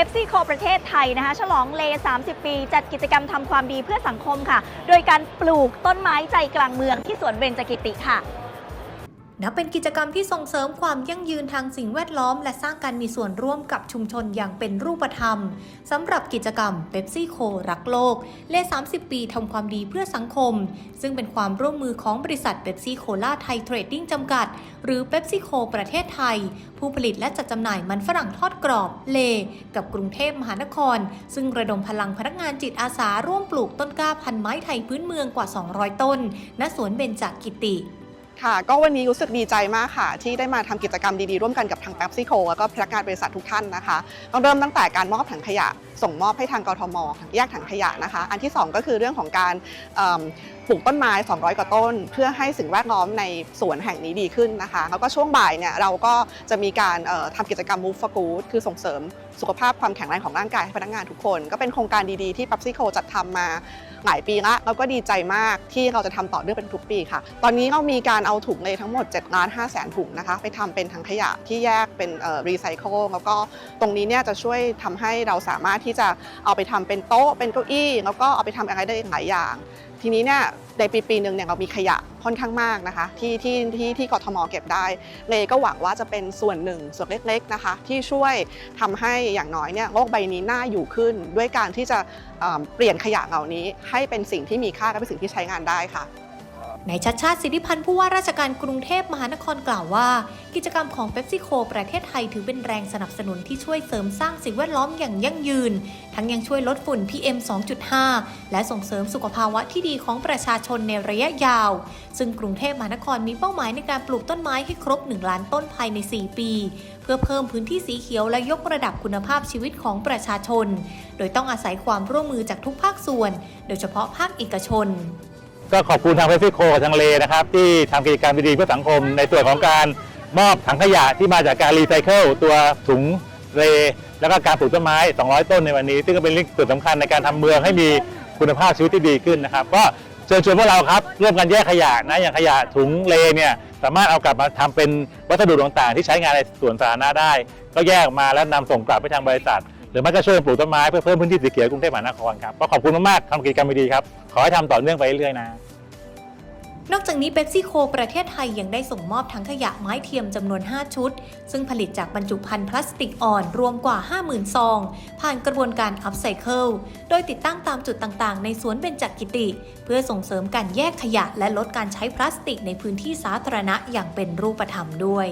ปปซี่โคประเทศไทยนะคะฉลองเล 30 ปี จัดกิจกรรมทำความดีเพื่อสังคมค่ะ โดยการปลูกต้นไม้ใจกลางเมืองที่สวนเบญจกิติค่ะ นับเป็นกิจกรรมที่ส่งเสริมความยั่งยืนทางสิ่งแวดล้อม และสร้างการมีส่วนร่วมกับชุมชนอย่างเป็นรูปธรรมสำหรับกิจกรรมเ e ปซี่โครักโลกเล30 ปีทำความดีเพื่อสังคม ซึ่งเป็นความร่วมมือของบริษัทเ e ปซี่โคลาไทยเทรดดิ้งจำกัด หรือเ e ปซี่โคประเทศไทย ผู้ผลิตและจัดจำหน่ายมันฝรั่งทอดกรอบเล กับกรุงเทพมหานคร ซึ่งระดมพลังพนักงานจิตอาสาร่วมปลูกต้นกล้าพันไม้ไทยพื้นเมืองกว่า 200 ต้นณสวนเบญจกิติ ค่ะ ก็วันนี้รู้สึกดีใจมากค่ะ ที่ได้มาทำกิจกรรมดีๆ ร่วมกันกับทางแป๊บซี่โคแล้วก็พนักงานบริษัททุกท่านนะคะต้องเริ่มตั้งแต่การมอบถังขยะ ส่งมอบให้ทางกทมแยกถังขยะนะคะ อันที่ 2 ก็คือเรื่องของการปลูกต้นไม้ 200 กว่าต้น เพื่อให้สิ่งแวดล้อมในสวนแห่งนี้ดีขึ้นนะคะ แล้วก็ช่วงบ่ายเนี่ยเราก็จะมีการเอ่อทำกิจกรรม Move for Good คือส่งเสริมสุขภาพความแข็งแรงของร่างกายให้พนักงานทุกคน ก็เป็นโครงการดีๆที่ปั๊บซี่โคจัดทำมาหลายปีละเราก็ดีใจมากที่เราจะทำต่อเนื่องเป็นทุกปีค่ะ ตอนนี้เรามีการเอาถุงเลยทั้งหมด7ล้าน5แสนถุงนะคะไปทำเป็นถังขยะที่แยกเป็นรีไซเคิลแล้วก็ตรงนี้เนี่ยจะช่วยทำให้เราสามารถที่จะเอาไปทำเป็นโต๊ะเป็นเก้าอี้ แล้วก็เอาไปทำอะไรได้หลายอย่าง ทีนี้เนี่ยในปีปีหนึ่งเนี่ยเรามีขยะค่อนข้างมากนะคะ ที่ที่ที่ที่กทมเก็บได้เลยก็หวังว่าจะเป็นส่วนหนึ่งส่วนเล็กๆนะคะ ที่ช่วยทำให้อย่างน้อยเนี่ยโลกใบนี้น่าอยู่ขึ้น ด้วยการที่จะเปลี่ยนขยะเหล่านี้ให้เป็นสิ่งที่มีค่าและเป็นสิ่งที่ใช้งานได้ค่ะ ในชัดชาติสิทธิพันธ์ผู้ว่าราชการกรุงเทพมหานครกล่าวว่า กิจกรรมของเ e ปซี่โคประเทศไทยถือเป็นแรงสนับสนุนที่ช่วยเสริมสร้างสิ่งแวดล้อมอย่างยั่งยืน ทั้งยังช่วยลดฝุ่น PM 2.5 และส่งเสริมสุขภาวะที่ดีของประชาชนในระยะยาว ซึ่งกรุงเทพมหานครมีเป้าหมายในการปลูกต้นไม้ให้ครบ 1 ล้านต้นภายใน 4 ปี เพื่อเพิ่มพื้นที่สีเขียวและยกระดับคุณภาพชีวิตของประชาชน โดยต้องอาศัยความร่วมมือจากทุกภาคส่วน โดยเฉพาะภาคเอกชน ก็ขอบคุณทางเฟซิโคกับทางเลนะครับ ที่ทำกิจกรรมดีๆเพื่อสังคม ในส่วนของการมอบถังขยะที่มาจากการรีไซเคิลตัวถุงเลแล้วก็การปลูกต้นไม้ 200 ต้นในวันนี้ ซึ่งก็เป็นเรื่องจุดสำคัญในการทำเมืองให้มีคุณภาพชีวิตที่ดีขึ้นนะครับ ก็เชิญชวนพวกเราครับร่วมกันแยกขยะนะอย่างขยะถุงเลเนี่ยสามารถเอากลับมาทำเป็นวัสดุต่างๆ ที่ใช้งานในส่วนสาธารณะได้ ก็แยกออกมาแล้วนำส่งกลับไปทางบริษัท หรือไม่ก็ช่วยปลูกต้นไม้เพื่อเพิ่มพื้นที่สีเขียวกรุงเทพมหานครครับก็ขอบคุณมากๆทำกิจกรรมดีๆครับ ขอให้ทำต่อเนื่องไปเรื่อยๆนะนอกจากนี้เ e ปซี่โคประเทศไทยยังได้ส่งมอบถังขยะไม้เทียมจำนวน 5 ชุด ซึ่งผลิตจากบรรจุภัณฑ์พลาสติกอ่อนรวมกว่า 50,000 ซอง ผ่านกระบวนการอัพไซเคิลโดยติดตั้งตามจุดต่างๆ ในสวนเบญจกิติ เพื่อส่งเสริมการแยกขยะและลดการใช้พลาสติกในพื้นที่สาธารณะอย่างเป็นรูปธรรมด้วย